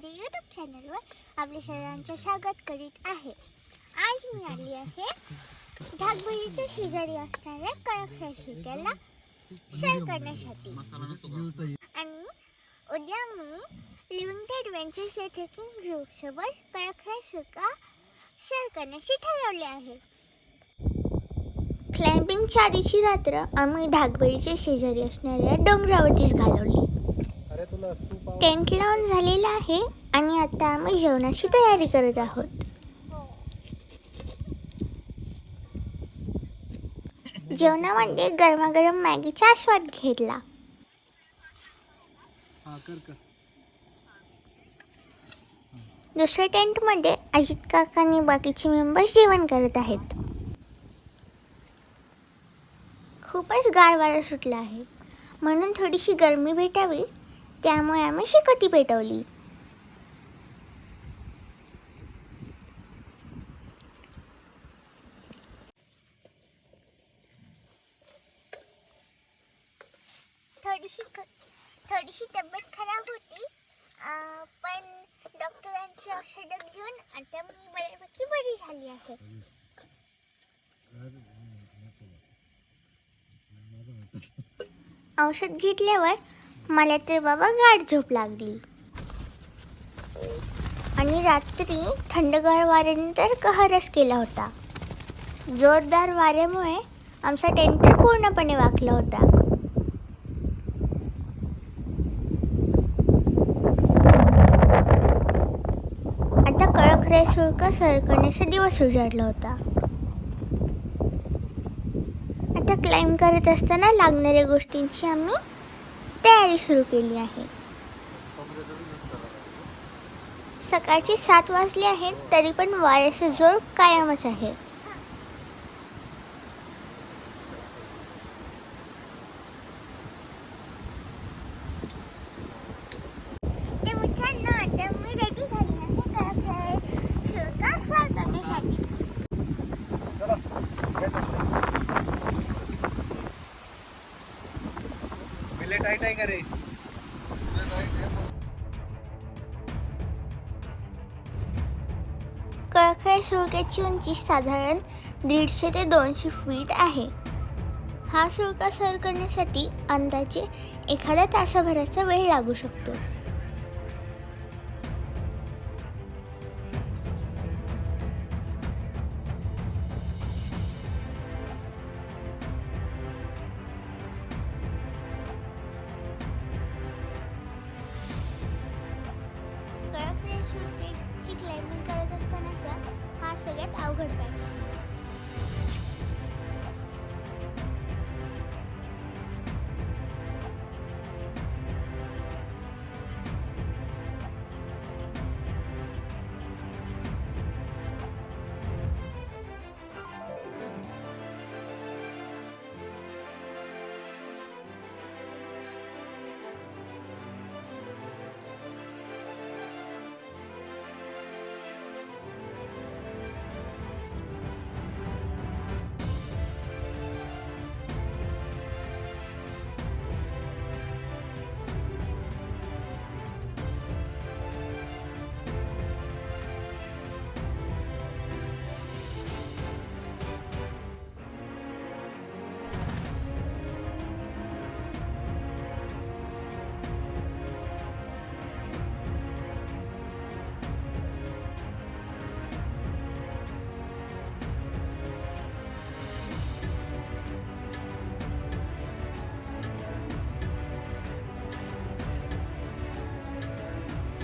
चॅनलवर आपल्या सर्वांचे स्वागत करीत आहे. आज मी आली आहे ढाकबळीच्या शेजारी असणाऱ्या कळक रेसिप्याला शेअर करण्यासाठी. आणि उद्या मी लिव्हिंग ॲडव्हेंचर्स या ट्रेकिंग ग्रुपसोबत कळक सुका शेअर करण्याचे ठरवले आहे. क्लाइम्बिंगच्या आधीची रात्र आम्ही ढाकबळीच्या शेजारी असणाऱ्या डोंगरावरतीच घालवली. टेंट लावून झालेला आहे आणि आता आम्ही जेवणाची तयारी करत आहोत. जेवणामध्ये गरमागरम मॅगीचा आस्वाद घेतला. दुसऱ्या टेंटमध्ये अजित काका आणि बाकीचे मेंबर्स जेवण करत आहेत. खूपच गार वारा सुटला आहे. म्हणून थोडीशी गरमी भेटावी. त्यामुळे आम्ही शिकटी पेटवली. थोडीशी थोडीशी तब्येत खराब होती. पण डॉक्टरांची औषधं घेऊन आता मी बऱ्यापैकी बरी झाली आहे. औषध घेतल्यावर मला तर बाबा गाठ झोप लागली. आणि रात्री थंडगार वाऱ्याने तर कहरच केला होता. जोरदार वाऱ्यामुळे आमचा टेंट तर पूर्णपणे वाकला होता. आता कळखरे शुल्क सरकण्याचा दिवस उजाडला होता. आता क्लाइंब करत असताना लागणाऱ्या गोष्टींची आम्ही तयारी सुरू केली आहे. सकाळचे सात वाजले आहेत तरी पण वाऱ्याचा जोर कायमच आहे तर मित्रांनो आता मी रेडी झाली आहे कळक शुल्क सर करण्यासाठी चला मिले टाईट आहे का रे? कळखळे सुळक्याची उंची साधारण दीडशे ते दोनशे फीट आहे. हा शुल्क सर करण्यासाठी अंदाजे एखाद्या तासाभराचा वेळ लागू शकतो. ते शुल्काची क्लाइम्बिंग करत असतानाचा हा सगळ्यात अवघड पाहिजे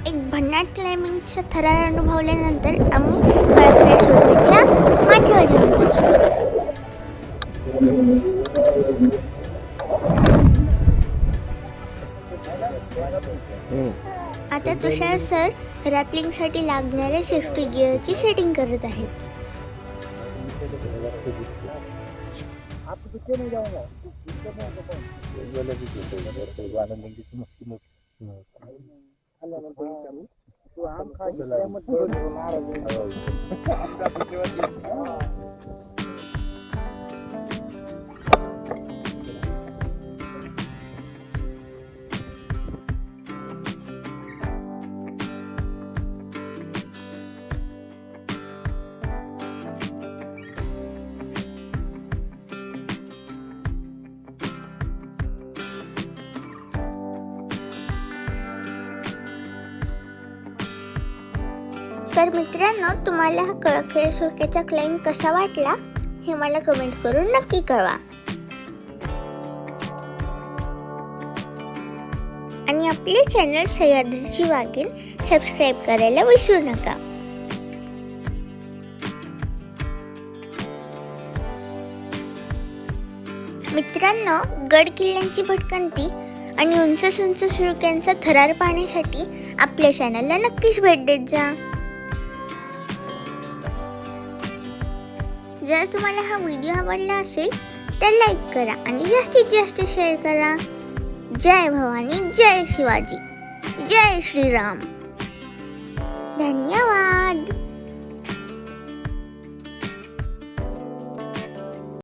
एक भन्नाट क्लाइम्बिंगचा थरार अनुभवल्यानंतर आम्ही कळकऱ्या शोधाच्या माथ्यावर येऊन पोचलो आता तुषार सर रॅपलिंगसाठी लागणाऱ्या सेफ्टी गिअरची सेटिंग करत आहेत. आप તું આમ ખાઈ એમ જ મારે तर मित्रांनो तुम्हाला हा कळखेळ सुरकेचा क्लाइम कसा वाटला हे मला कमेंट करून नक्की कळवा. आणि आपले चॅनल सह्याद्रीची वाघीण सबस्क्राईब करायला विसरू नका. मित्रांनो गड किल्ल्यांची भटकंती आणि उंच उंच सुळक्यांचा थरार पाहण्यासाठी आपल्या चॅनलला नक्कीच भेट देत जा. जर तुम्हाला हा व्हिडिओ आवडला असेल तर लाईक करा आणि जास्तीत जास्त शेअर करा. जय भवानी जय शिवाजी जय श्रीराम. धन्यवाद.